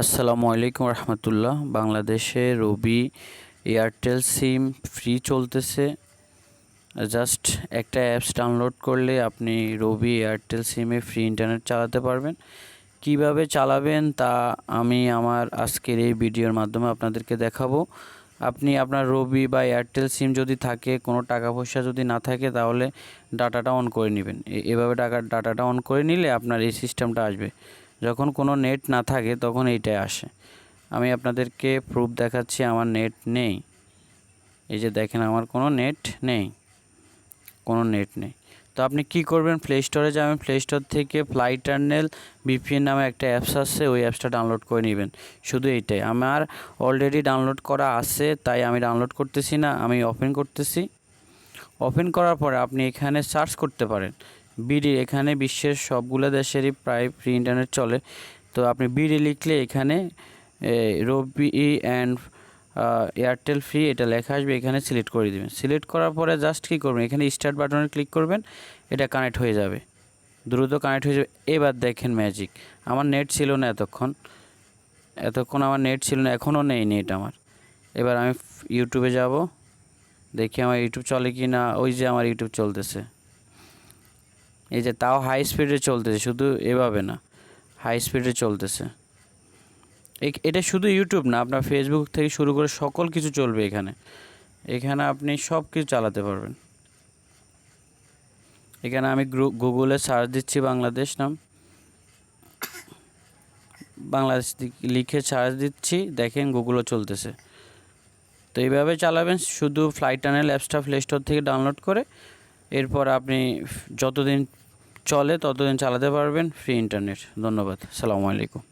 আসসালামু আলাইকুম রহমতুল্লাহ। বাংলাদেশে রবি এয়ারটেল সিম ফ্রি চলতেছে। জাস্ট একটা অ্যাপস ডাউনলোড করলে আপনি রবি এয়ারটেল সিমে ফ্রি ইন্টারনেট চালাতে পারবেন। কীভাবে চালাবেন তা আমি আমার আজকের এই ভিডিওর মাধ্যমে আপনাদেরকে দেখাবো। আপনি আপনার রবি বা এয়ারটেল সিম যদি থাকে, কোনো টাকা পয়সা যদি না থাকে, তাহলে ডাটাটা অন করে নেবেন। এভাবে টাকা, ডাটাটা অন করে নিলে আপনার এই সিস্টেমটা আসবে। যখন কোনো নেট না থাকে তখন এইটাই আসে। আমি আপনাদেরকে প্রুফ দেখাচ্ছি, আমার নেট নেই। এই যে দেখেন, আমার কোনো নেট নেই। কোনো নেট নেই। তো আপনি কি করবেন? প্লে স্টোরে যাবেন প্লে স্টোর থেকে ফ্লাই টার্নেল বিপিএন নামে একটা অ্যাপস আছে, ওই অ্যাপসটা ডাউনলোড করে নেবেন। শুধু এইটাই। আমার অলরেডি ডাউনলোড করা আছে, তাই আমি ডাউনলোড করতেছি না, আমি ওপেন করতেছি। ওপেন করার পরে আপনি এখানে সার্চ করতে পারেন। বিডি এখানে বিশ্বের সবগুলো দেশেরই প্রায় ফ্রি ইন্টারনেট চলে। তো আপনি বিডি লিখলে এখানে রবি অ্যান্ড এয়ারটেল ফ্রি এটা লেখা আসবে, এখানে সিলেক্ট করে দেবেন। সিলেক্ট করার পরে জাস্ট কী করবেন, এখানে স্টার্ট বাটনে ক্লিক করবেন, এটা কানেক্ট হয়ে যাবে। দ্রুত কানেক্ট হয়ে যাবে। এবার দেখেন ম্যাজিক আমার নেট ছিল না এতক্ষণ। এতক্ষণ আমার নেট ছিল না, এখনও নেই নেট আমার। এবার আমি ইউটিউবে যাব, দেখি আমার ইউটিউব চলে কি না ওই যে আমার ইউটিউব চলতেছে। এই যে তাও হাই স্পিডে চলতেছে, শুধু এভাবে না হাই স্পিডে চলতেছে। এটা শুধু ইউটিউব না, আপনার ফেসবুক থেকে শুরু করে সকল কিছু চলবে এখানে। এখানে আপনি সব কিছু চালাতে পারবেন। এখানে আমি গুগলে সার্চ দিচ্ছি বাংলাদেশ নাম। বাংলাদেশ লিখে সার্চ দিচ্ছি, দেখেন গুগলও চলতেছে। তো এইভাবে চালাবেন, শুধু ফ্লাইট টানেল অ্যাপসটা প্লে স্টোর থেকে ডাউনলোড করে, এরপর আপনি যতদিন চলে ততদিন চালাতে পারবেন ফ্রি ইন্টারনেট ধন্যবাদ। সালামু আলাইকুম।